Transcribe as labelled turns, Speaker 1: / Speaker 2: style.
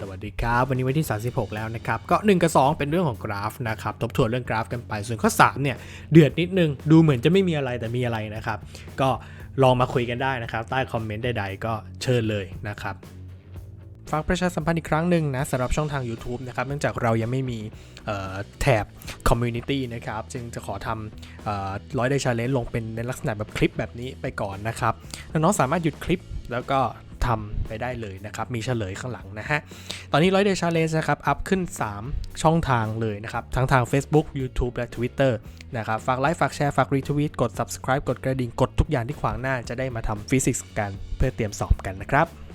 Speaker 1: สวัสดีครับ วันนี้วันที่ 36 แล้วนะครับ ก็ 1 กับ 2 เป็นเรื่องของกราฟนะครับ ทบทวนเรื่องกราฟกันไป ส่วนข้อ 3 เนี่ย เดือดนิดนึง ดูเหมือนจะไม่มีอะไรแต่มีอะไรนะครับ ก็ลองมาคุยกันได้นะครับ ใต้คอมเมนต์ใดๆ ก็เชิญเลยนะครับฝากประชาสัมพันธ์อีกครั้งหนึ่งนะสำหรับช่องทาง YouTube นะครับเนื่องจากเรายังไม่มีแถบ Community นะครับ จึงจะขอทำร้อยได้ชาเลนจ์ลงเป็นในลักษณะแบบคลิปแบบนี้ไปก่อนนะครับน้องๆสามารถหยุดคลิปแล้วก็ ทำไปได้เลยนะครับ มีเฉลยข้างหลังนะฮะ ตอนนี้ร้อยเดชาเลนนะครับ อัพขึ้น 3 ช่องทางเลยนะครับ ทั้งทาง Facebook YouTube และ Twitter นะครับ ฝากไลค์ ฝากแชร์ ฝากรีทวีต กด subscribe กดกระดิ่ง กดทุกอย่างที่ขวางหน้า จะได้มาทำฟิสิกส์กัน เพื่อเตรียมสอบกันนะครับ